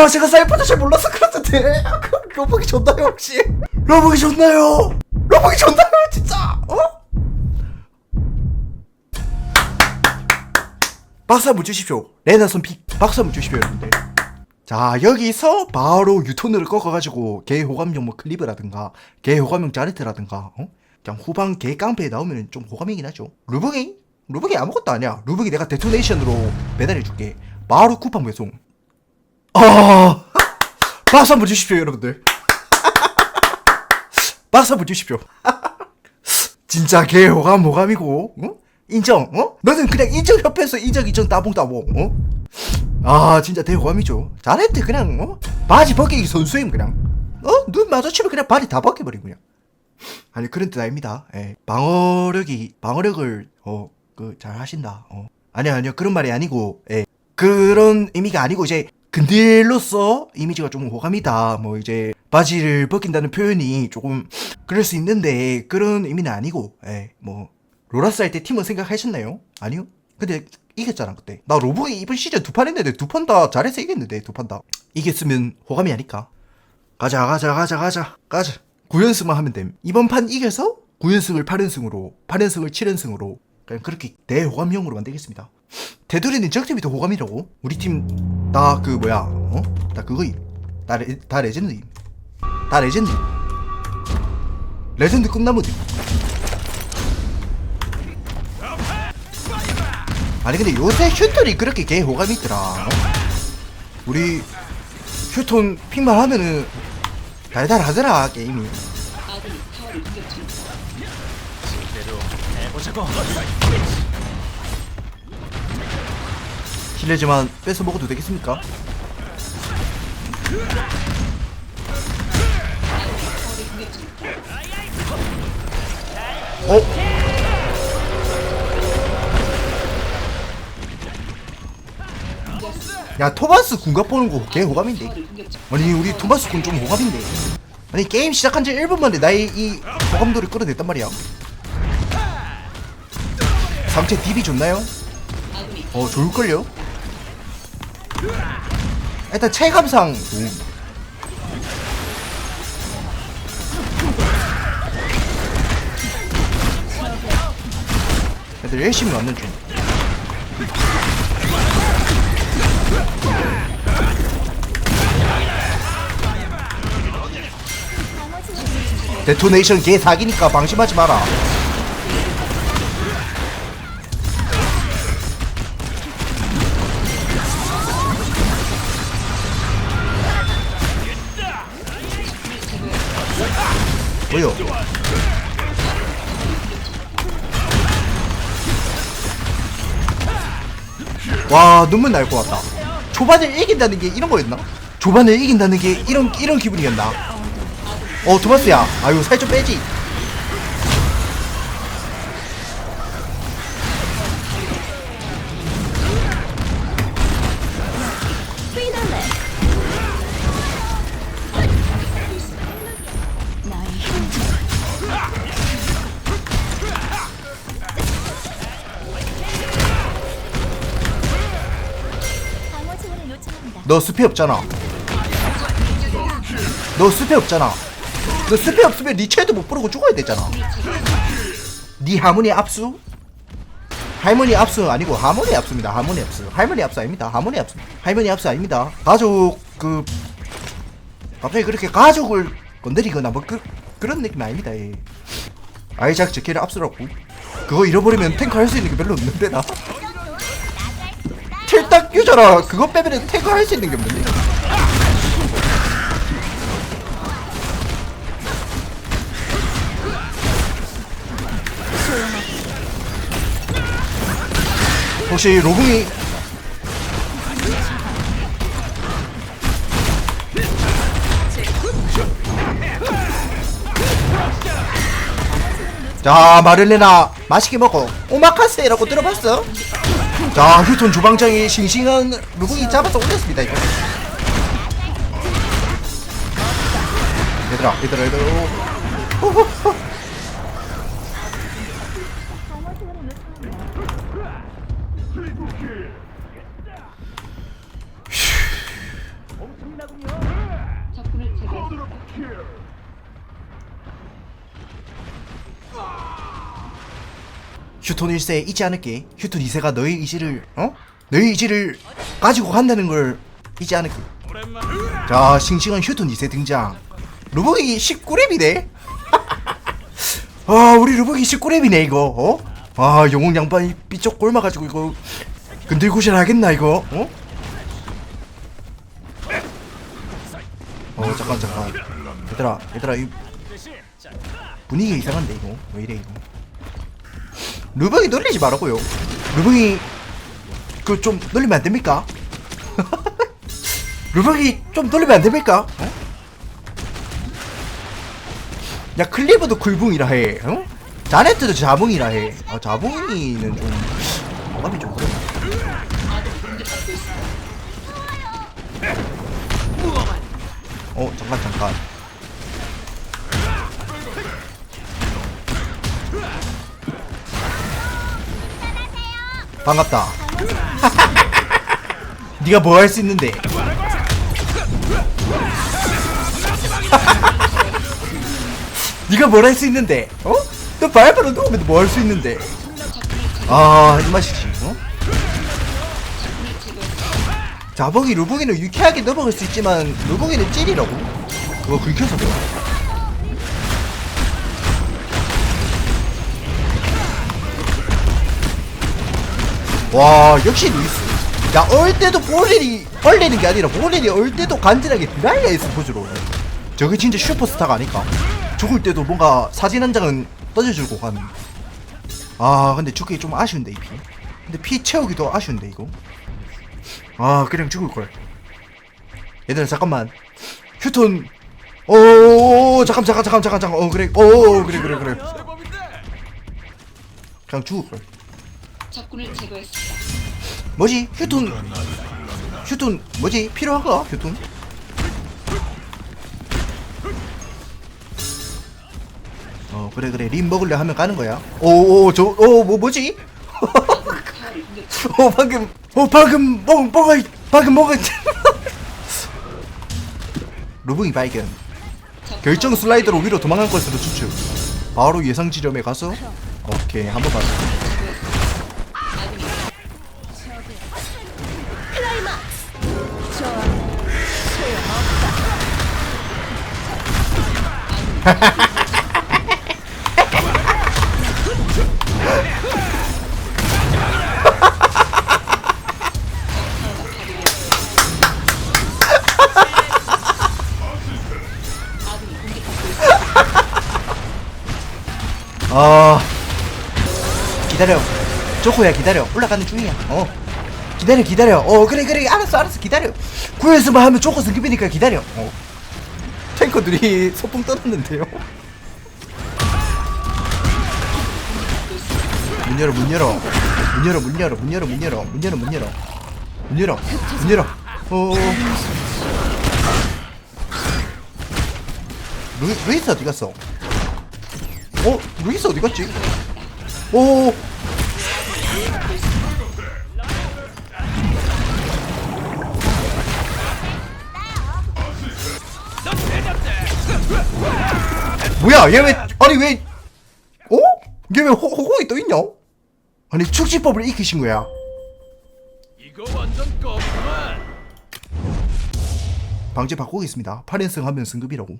아 제가 사이퍼도 잘 몰라서 그랬는데 로벅이 좋나요 혹시? 로벅이 좋나요? 로벅이 좋나요 진짜? 어? 박수 한번 주십시오 레나손 픽 박수 한번 주십시오 여러분들 자 여기서 바로 유턴을 꺾어가지고 개 호감용 뭐 클리브라든가 개 호감용 자네트라든가 어? 그냥 후방 개 깡패에 나오면 좀 호감이긴 하죠 루벅이? 루벅이 아무것도 아니야 루벅이 내가 데토네이션으로 배달해줄게 바로 쿠팡 배송 아 박수 한번 주십시오 여러분들 박수 한번 주십시오 진짜 개 호감 호감이고 어? 인정 어? 너는 그냥 인정협회에서 인정 인정 따봉 따봉 어? 아 진짜 대호감이죠 자네트 그냥 어? 바지 벗기기 선수임 그냥 어? 눈 마주치면 그냥 바지 다 벗겨버리고 그냥 아니 그런 뜻 아닙니다 예. 방어력이 방어력을 어 그 잘 하신다 어 아니요 아니요 그런 말이 아니고 예. 그런 의미가 아니고 이제 근딜로서 이미지가 좀 호감이다. 뭐 이제 바지를 벗긴다는 표현이 조금 그럴 수 있는데 그런 의미는 아니고 예. 뭐 로라스 할 때 팀은 생각하셨나요? 아니요? 근데 이겼잖아 그때. 나 로브이 이번 시즌 두 판 했는데 두 판 다 잘해서 이겼는데 두 판 다. 이겼으면 호감이 아닐까? 가자 가자 가자 가자 가자. 9연승만 하면 됨. 이번 판 이겨서 9연승을 8연승으로 8연승을 7연승으로 그냥 그렇게 대호감형으로 만들겠습니다 테두리는 적팀이 더 호감이라고? 우리 팀다그 뭐야 어? 다 그거임. 다, 레, 다 레전드임. 다 레전드 레전드 끝나무임. 아니 근데 요새 슈턴이 그렇게 개 호감이 있더라 어? 우리 슈턴 픽만 하면은 달달하더라 게임이 실례지만 뺏어 먹어도 되겠습니까? 어? 야 토마스 군갑 보는 거 개 호감인데 아니 우리 토마스 군 좀 호감인데 아니 게임 시작한 지 1분 만에 나의 이 호감도를 끌어냈단 말이야 상체 딥이 좋나요? 어 좋을걸요? 일단 체감상. 애들 열심히 왔는 중. 데토네이션 개 사기니까 방심하지 마라 와 눈물 날 것 같다. 초반에 이긴다는 게 이런 거였나? 초반에 이긴다는 게 이런 이런 기분이었나? 어 토마스야, 아유 살 좀 빼지. 너 숲이 없잖아. 너 숲이 없잖아. 너 숲이 없으면 니 채도 못 부르고 죽어야 되잖아. 니 하모니 압수? 할머니 압수 아니고 하모니 압수입니다. 하모니 압수. 할머니 압수 아닙니다. 하모니 압수. 할머니 압수 아닙니다. 가족 그 갑자기 그렇게 가족을 건드리거나 뭐 그, 그런 느낌 아닙니다. 예. 아이작 제키를 압수라고. 그거 잃어버리면 탱크 할 수 있는 게 별로 없는데 나. 유저라 그거 빼면 탱크 할수 있는 게 없는데. 혹시 로붕이 자 마를레나 맛있게 먹어 오마카세라고 들어봤어? 자 휴톤 주방장이 싱싱한 루붕이 잡아서 올렸습니다 이거 얘들아 얘들아 얘들아. 휴톤 1세 잊지 않을게. 휴톤 2세가 너의 의지를 어? 너의 의지를 가지고 간다는 걸 잊지 않을게. 자, 싱싱한 휴톤 2세 등장. 루벅이 19렙이네. 아, 우리 루벅이 19렙이네 이거. 어? 아, 영웅 양반이 삐쩍 꼴마 가지고 이거 근들구실 하겠나 이거? 어? 어, 잠깐 잠깐. 얘들아, 얘들아 이 분위기 이상한데 이거. 왜 이래 이거? 루벅이 놀리지 말라고요. 루벅이 그 좀 놀리면 안 됩니까? 루벅이 좀 놀리면 안 됩니까? 어? 야 클리브도 굴붕이라 해. 어? 자네트도 자붕이라 해. 아 자붕이는 좀 마음이 좀 그래. 어 잠깐 잠깐. 반갑다. 네가 뭐 할 수 있는데? 네가 뭘 할 수 있는데? 어? 너 바이브로 누우면 뭐 할 수 있는데? 아, 이 맛이지. 어? 자봉이 루봉이는 유쾌하게 넘어갈 수 있지만 루봉이는 찔이라고. 그거 긁혀서 그래. 와 역시 루이스. 야얼 때도 볼일이 얼리는 게 아니라 볼일이 얼 때도 간지나게 드라이야 있어 포즈로 저게 진짜 슈퍼스타가 아닐까? 죽을 때도 뭔가 사진 한 장은 떠져주고 가는 아 근데 죽기 좀 아쉬운데 이피. 근데 피 채우기도 아쉬운데 이거. 아 그냥 죽을걸. 얘들아 잠깐만. 휴톤. 오 잠깐 잠깐 잠깐 잠깐 잠깐. 어 그래. 오 그래 그래 그래. 그냥 죽을걸 적군을 제거했습니다. 뭐지? 휴톤 휴톤 뭐지? 필요한가? 휴톤? 어 그래 그래 림 먹을래 하면 가는 거야 오오 저오뭐 뭐지? 어 방금 어 방금 뭐 뭐가 있- 방금 있- 루붕이 발견 결정 슬라이드로 위로 도망간 것으로 추측 바로 예상 지점에 가서 오케이 한번 가자 아 기다려. 조코야 기다려. 올라가는 중이야. 어. 기다려 기다려. 어 그래 그래. 알았어 알았어. 기다려. 구에서만 하면 조코 승급이니까 기다려. 어 탱커들이 소풍 떠났는데요. 문 열어 문 열어. 문 열어 문 열어 문 열어 문 열어. 문 열어 문 열어. 문 열어 문 열어. 어. 루, 루이스 어디 갔어? 어? 루이스 어디 갔지? 오 뭐야 얘 왜 아니 왜 어? 얘왜 호공이 떠 있냐? 아니 축지법을 익히신 거야 이거 완전 껌구만. 방제 바꾸겠습니다 8연승 하면 승급이라고